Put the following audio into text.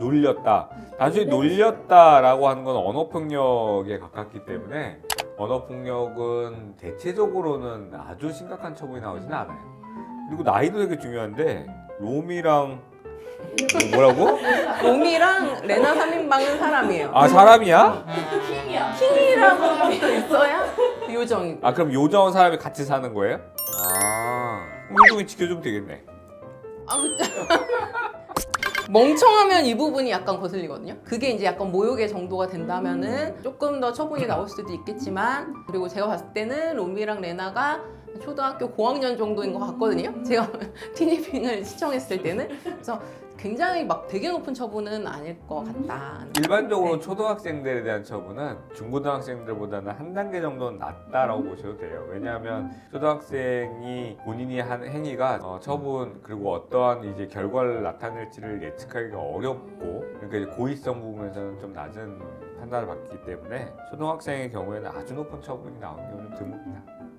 놀렸다. 단순히 놀렸다라고 하는 건 언어 폭력에 가깝기 때문에 언어 폭력은 대체적으로는 아주 심각한 처분이 나오지는 않아요. 그리고 나이도 되게 중요한데 롬이랑 뭐라고? 롬이랑 레나 3인방은 사람이에요. 아 사람이야? 킹이야. 킹이라고 것도 있어야 요정이고. 아 그럼 요정은 사람이 같이 사는 거예요? 아 요정이 지켜주면 되겠네. 아, 그때 멍청하면 이 부분이 약간 거슬리거든요. 그게 이제 약간 모욕의 정도가 된다면은 조금 더 처분이 나올 수도 있겠지만 그리고 제가 봤을 때는 롬이랑 레나가 초등학교 고학년 정도인 것 같거든요. 제가 티니핑을 시청했을 때는 그래서 굉장히 막 되게 높은 처분은 아닐 것 같다. 일반적으로 네. 초등학생들에 대한 처분은 중고등학생들보다는 한 단계 정도는 낮다라고 보셔도 돼요. 왜냐하면 초등학생이 본인이 한 행위가 어, 처분 그리고 어떠한 이제 결과를 나타낼지를 예측하기가 어렵고 그러니까 이제 고의성 부분에서는 좀 낮은 판단을 받기 때문에 초등학생의 경우에는 아주 높은 처분이 나오는 경우는 드뭅니다.